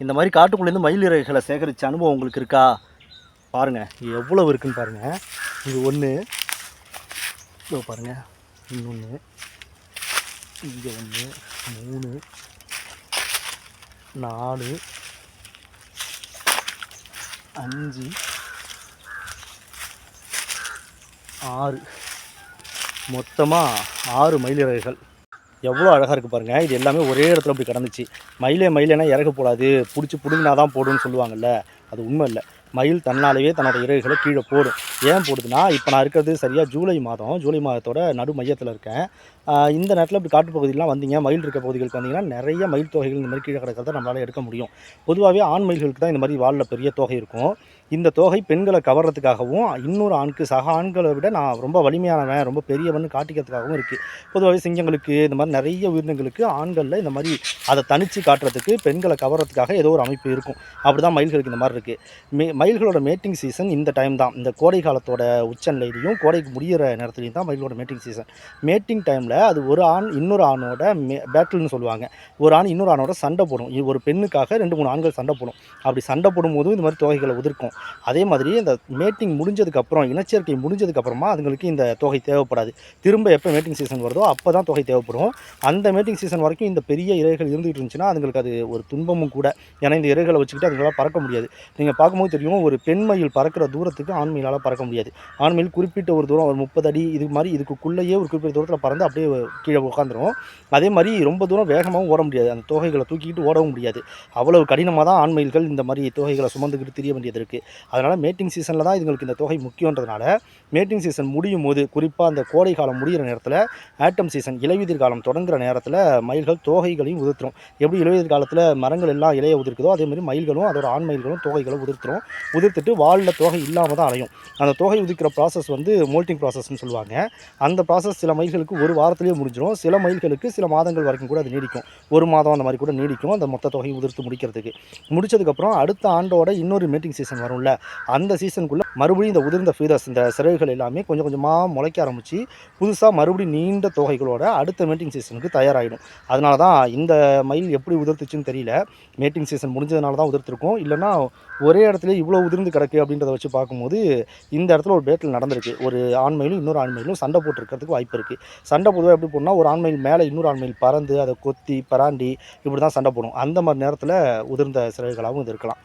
இந்த மாதிரி காட்டுக்குள்ளேருந்து மயில் இறகுகளை சேகரித்த அனுபவம் உங்களுக்கு இருக்கா? பாருங்கள் எவ்வளவு இருக்குன்னு பாருங்கள் இது ஒன்று இதோ பாருங்கள் இன்னொன்று இங்கே ஒன்று மூணு. நாலு. அஞ்சு. ஆறு. மொத்தமாக ஆறு மயில் இறகுகள் எவ்வளோ அழகாக இருக்குது பாருங்கள் இது எல்லாமே ஒரே இடத்துல அப்படி கிடந்துச்சு. மயிலே மயிலேனா இறகு போடாது. பிடிச்சி பிடுங்கினா தான் போடுன்னு சொல்லுவாங்கல்ல. அது உண்மை இல்லை. மயில் தன்னாலேயே தன்னோட இறகுகளை கீழே போடும். ஏன் போடுதுன்னா இப்போ நான் இருக்கிறது சரியாக ஜூலை மாதம். ஜூலை மாதத்தோட நடு மையத்தில் இருக்கேன். இந்த நேரத்தில் இப்படி காட்டுப்பகுதியெலாம் வந்தீங்க மயில் இருக்க பகுதிகளுக்கு வந்தீங்கன்னா நிறைய மயில் தொகைகள் இந்த மாதிரி கீழே கிடக்கிறத நம்மளால் எடுக்க முடியும். பொதுவாகவே ஆண் மயில்களுக்கு தான் இந்த மாதிரி வாலில் பெரிய தொகை இருக்கும். இந்த தொகை பெண்களை கவர்றதுக்காகவும் இன்னொரு ஆணுக்கு சக ஆண்களை விட நான் ரொம்ப வலிமையானவன் ரொம்ப பெரியவன் காட்டிக்கிறதுக்காகவும் இருக்குது பொதுவாகவே சிங்கங்களுக்கு இந்த மாதிரி நிறைய உயிரினங்களுக்கு ஆண்களில் இந்த மாதிரி அதை தனித்து காட்டுறதுக்கு பெண்களை கவர்றதுக்காக ஏதோ ஒரு அமைப்பு இருக்கும். அப்படி தான் மயில்களுக்கு இந்த மாதிரி இருக்குது மே மயில்களோட மேட்டிங் சீசன் இந்த டைம் தான். இந்த கோடை காலத்தோட உச்சநிலையிலையும் கோடைக்கு முடிகிற நேரத்துலையும் தான் மயிலோட மேட்டிங் சீசன் மேட்டிங் டைமில் அது ஒரு ஆண் இன்னொரு ஆணோட மே பேட்டில்னு சொல்லுவாங்க. ஒரு ஆண் இன்னொரு ஆணோட சண்டை போடும். ஒரு பெண்ணுக்காக ரெண்டு மூணு ஆண்கள் சண்டை போடும். அப்படி சண்டை போடும்போதும் இந்த மாதிரி தொகைகளை உதிர்க்கும் அதே மாதிரி இந்த மேட்டிங் முடிஞ்சதுக்கப்புறம் இனச்சேர்க்கை முடிஞ்சதுக்கப்புறமா அதுங்களுக்கு இந்த தொகை தேவைப்படாது. திரும்ப எப்போ மேட்டிங் சீசன் வருதோ அப்போ தான் தொகை தேவைப்படும். அந்த மேட்டிங் சீசன் வரைக்கும் இந்த பெரிய இறைகள் இருந்துகிட்டு இருந்துச்சுன்னா அதுங்களுக்கு அது ஒரு துன்பமும் கூட. ஏன்னா இந்த இறைகளை வச்சுக்கிட்டு அதுங்களால் பறக்க முடியாது. நீங்கள் பார்க்கும்போது தெரியும் ஒரு பெண் மயில் பறக்கிற தூரத்துக்கு ஆண்மையிலால் பறக்க முடியாது. ஆண்மையில் குறிப்பிட்ட ஒரு தூரம் ஒரு முப்பது அடி இது மாதிரி இதுக்குள்ளேயே ஒரு குறிப்பிட்ட தூரத்தில் பறந்து அப்படியே கீழே உட்காந்துரும் அதே மாதிரி ரொம்ப தூரம் வேகமாகவும் ஓட முடியாது. அந்த தொகைகளை தூக்கிக்கிட்டு ஓடவும் முடியாது. அவ்வளவு கடினமாக தான் ஆண் மயில்கள் இந்த மாதிரி தொகைகளை சுமந்துக்கிட்டு தெரிய வேண்டியது இருக்குது அதனால் மேட்டிங் சீசனில் தான் இதுங்களுக்கு இந்த தொகை முக்கியன்றதுனால மேட்டிங் சீசன் முடியும் போது குறிப்பாக அந்த கோடை காலம் முடிகிற நேரத்தில் ஆட்டம் சீசன் இலையுதிர் காலம் தொடங்குகிற நேரத்தில் மயில்கள் தோகைகளையும் உதிர்த்துரும். எப்படி இலையுதிர் காலத்தில் மரங்கள் எல்லாம் இலையை உதிர்க்குதோ அதே மாதிரி மயில்களும் அதோட ஆண் மயில்களும் தோகைகளை உதிர்த்துரும். உதிர்த்துட்டு வாலில் தோகை இல்லாமல் தான் அலையும். அந்த தோகை உதிக்கிற ப்ராசஸ் வந்து மோல்ட்டிங் ப்ராசஸ்னு சொல்லுவாங்க. அந்த ப்ராசஸ் சில மயில்களுக்கு ஒரு வாரத்திலேயே முடிஞ்சிடும் சில மைல்களுக்கு சில மாதங்கள் வரைக்கும் கூட அது நீடிக்கும். ஒரு மாதம் அந்த மாதிரி கூட நீடிக்கும். அந்த மொத்த தொகையை உதிர்த்து முடிக்கிறதுக்கு. முடிச்சதுக்கப்புறம் அடுத்த ஆண்டோட இன்னொரு மீட்டிங் சீசன் வரும்ல. அந்த சீசனுக்குள்ளே மறுபடியும் இந்த உதிர்ந்த ஃபீதர்ஸ் இந்த சிறகுகள் எல்லாமே கொஞ்சம் கொஞ்சமாக முளைக்க ஆரம்பித்து புதுசாக மறுபடியும் நீண்ட தொகைகளோட அடுத்த மேட்டிங் சீசனுக்கு தயாராகிடும் அதனால தான் இந்த மயில் எப்படி உதிர்த்துச்சுன்னு தெரியல. மேட்டிங் சீசன் முடிஞ்சதுனால தான் உதிர்த்துருக்கும். இல்லைன்னா ஒரே இடத்துல இவ்வளோ உதிர்ந்து கிடக்கு அப்படின்றத வச்சு பார்க்கும்போது இந்த இடத்துல ஒரு பேட்டில் நடந்திருக்கு. ஒரு ஆண்மையிலும் இன்னொரு ஆண்மையிலும் சண்டை போட்டுருக்கிறதுக்கு வாய்ப்பு இருக்குது சண்டை பொதுவாக எப்படி போடணும்னா ஒரு ஆண் மயில் மேலே இன்னொரு ஆண் மயில் பறந்து அதை கொத்தி பராண்டி இப்படி தான் சண்டை போடும். அந்த மாதிரி நேரத்தில் உதிர்ந்த சிறகுகளாகவும் இது இருக்கலாம்.